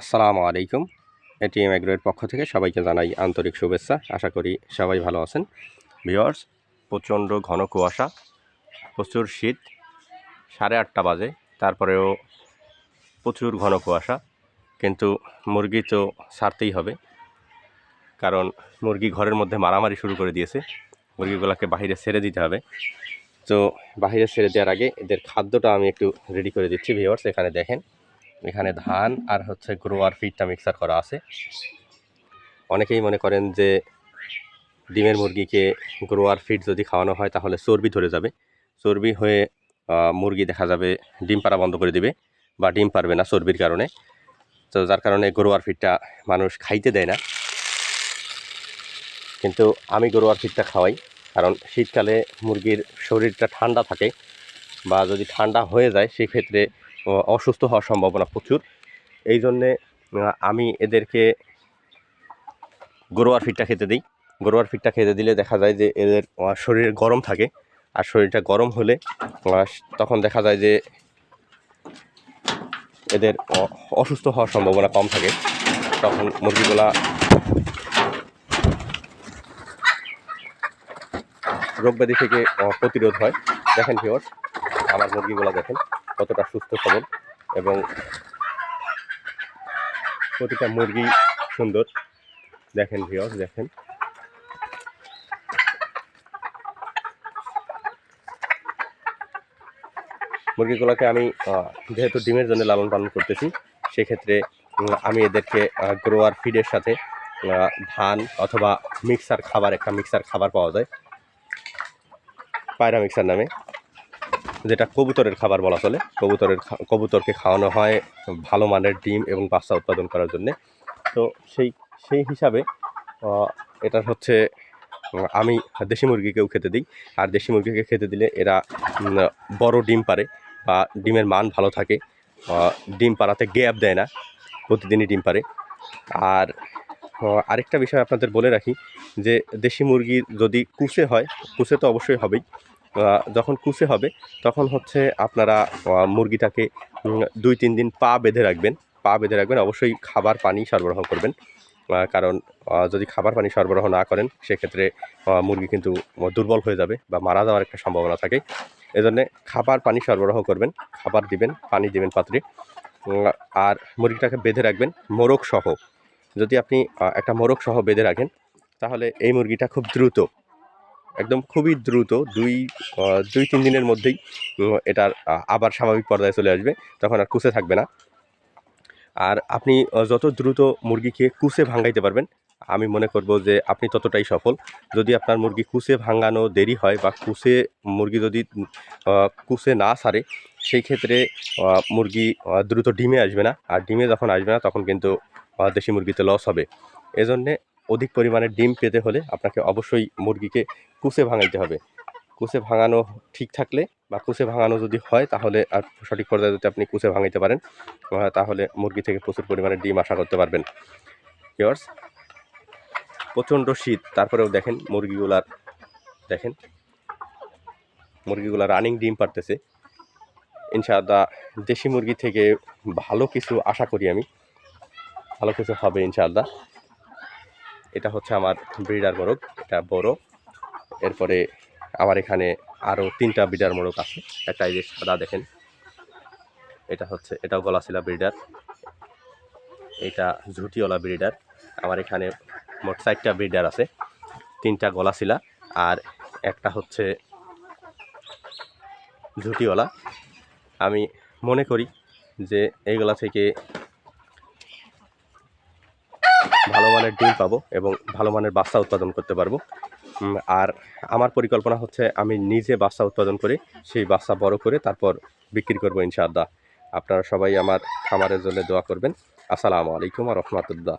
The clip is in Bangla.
আসসালামু আলাইকুম। এটিএম এগ্রোয়ের পক্ষ থেকে সবাইকে জানাই আন্তরিক শুভেচ্ছা। আশা করি সবাই ভালো আছেন। ভিওয়ার্স প্রচণ্ড ঘন কুয়াশা, প্রচুর শীত, সাড়ে আটটা বাজে, তারপরেও প্রচুর ঘন কুয়াশা, কিন্তু মুরগি তো ছাড়তেই হবে, কারণ মুরগি ঘরের মধ্যে মারামারি শুরু করে দিয়েছে। মুরগিগুলোকে বাইরে ছেড়ে দিতে হবে। তো বাইরে ছেড়ে দেওয়ার আগে এদের খাদ্যটা আমি একটু রেডি করে দিচ্ছি ভিওয়ার্স এখানে দেখেন। এখানে ধান আর হচ্ছে গ্রোয়ার ফিডটা মিক্সার করা আছে। অনেকেই মনে করেন যে ডিমের মুরগিকে গ্রোয়ার ফিড যদি খাওয়ানো হয় তাহলে চর্বি ধরে যাবে। চর্বি হয়ে মুরগি দেখা যাবে ডিম পাড়া বন্ধ করে দিবে বা ডিম পারবে না চর্বির কারণে। তো যার কারণে গ্রোয়ার ফিডটা মানুষ খাইতে দেয় না। কিন্তু আমি গরুয়ার ফিডটা খাওয়াই, কারণ শীতকালে মুরগির শরীরটা ঠান্ডা থাকে বা যদি ঠান্ডা হয়ে যায়, সেক্ষেত্রে অসুস্থ হওয়ার সম্ভাবনা প্রচুর। এই জন্যে আমি এদেরকে গরুয়ার ফিটটা খেতে দিই। গরুয়ার ফিডটা খেতে দিলে দেখা যায় যে এদের শরীর গরম থাকে। আর শরীরটা গরম হলে তখন দেখা যায় যে এদের অসুস্থ হওয়ার সম্ভাবনা কম থাকে। তখন মুরগিগুলা রোগব্যাধি থেকে প্রতিরোধ হয়। দেখেন ভিওর আমার মুরগিগুলা দেখেন। কতটা সুস্থ সবল এবং প্রতিটা মুরগি সুন্দর। দেখেন ভিওর দেখেন। মুরগিগুলোকে আমি যেহেতু ডিমের জন্য লালন পালন করতেছি, সেক্ষেত্রে আমি এদেরকে গ্রোয়ার ফিডের সাথে ধান অথবা মিক্সার খাবার, একটা মিক্সার খাবার পাওয়া যায়। পায়রা মিক্সার নামে। যেটা কবুতরের খাবার বলা চলে। কবুতরের কবুতরকে খাওয়ানো হয় ভালো মানের ডিম এবং বাচ্চা উৎপাদন করার জন্য। তো সেই সেই হিসাবে এটা হচ্ছে, আমি দেশি মুরগিকেও খেতে দিই। আর দেশি মুরগিকে খেতে দিলে এরা বড় ডিম পারে বা ডিমের মান ভালো থাকে। ডিম পাড়াতে গ্যাপ দেয় না, প্রতিদিনই ডিম পারে। আর আরেকটা বিষয় আপনাদের বলে রাখি যে, দেশি মুরগি যদি কুচে হয় কুচে তো অবশ্যই হবেই। যখন কুচে হবে, তখন হচ্ছে আপনারা মুরগিটাকে দুই তিন দিন পা বেঁধে রাখবেন। পা বেঁধে রাখবেন, অবশ্যই খাবার পানি সরবরাহ করবেন। কারণ যদি খাবার পানি সরবরাহ না করেন, সেক্ষেত্রে মুরগি কিন্তু দুর্বল হয়ে যাবে বা মারা যাওয়ার একটা সম্ভাবনা থাকে। এজন্য খাবার পানি সরবরাহ করবেন, খাবার দিবেন, পানি দিবেন পাত্রে। আর মুরগিটাকে বেঁধে রাখবেন, মোরগ সহ। যদি আপনি একটা মোরগ সহ বেঁধে রাখেন, তাহলে এই মুরগিটা খুব দ্রুত একদম খুবই দ্রুত দুই দুই, তিন দিনের মধ্যেই এটার আবার স্বাভাবিক পর্যায়ে চলে আসবে, তখন আর কুচে থাকবে না। আর আপনি যত দ্রুত মুরগিকে কুচে ভাঙাইতে পারবেন, আমি মনে করব যে আপনি ততটাই সফল। যদি আপনার মুরগি কুচে ভাঙানো দেরি হয় বা কুচে, মুরগি যদি কুচে না সারে, সেই ক্ষেত্রে মুরগি দ্রুত ডিমে আসবে না। আর ডিমে যখন আসবে না, তখন কিন্তু দেশি মুরগিতে লস হবে। এজন্যে অধিক পরিমাণে ডিম পেতে হলে আপনাকে অবশ্যই মুরগিকে কুচে ভাঙাইতে হবে। কুচে ভাঙানো ঠিক থাকলে বা কুচে ভাঙানো যদি হয় তাহলে আর সঠিক পর্যায়ে যদি আপনি কুচে ভাঙাইতে পারেন তাহলে মুরগি থেকে প্রচুর পরিমাণে ডিম আশা করতে পারবেন। ইয়ার্স প্রচণ্ড শীত, তারপরেও দেখেন মুরগিগুলার, দেখেন, মুরগিগুলা রানিং ডিম পারতেছে। ইনশাআল্লাহ দেশি মুরগি থেকে ভালো কিছু আশা করি আমি। ভালো কিছু হবে ইনশাআল্লাহ। এটা হচ্ছে আমার ব্রিডার মোরগ, এটা বড়। এরপরে আমার এখানে আরও তিনটা ব্রিডার মোরগ আছে। একটা এই যে সাদা দেখেন, এটা হচ্ছে, এটাও গলাশিলা ব্রিডার। এটা ঝুটিওয়ালা ব্রিডার। আমার এখানে মোট চারটা ব্রিডার আছে, তিনটা গলাশিলা আর একটা হচ্ছে ঝুটিওয়ালা। আমি মনে করি যে এইগুলা থেকে ভালো মানের ডিম পাবো এবং ভালো মানের বাচ্চা উৎপাদন করতে পারব। আর আমার পরিকল্পনা হচ্ছে আমি নিজে বাচ্চা উৎপাদন করে, সেই বাচ্চা বড় করে তারপর বিক্রি করব ইনশাআল্লাহ। আপনারা সবাই আমার খামারের জন্য দোয়া করবেন। আসসালামু আলাইকুম রহমতুল্লাহ।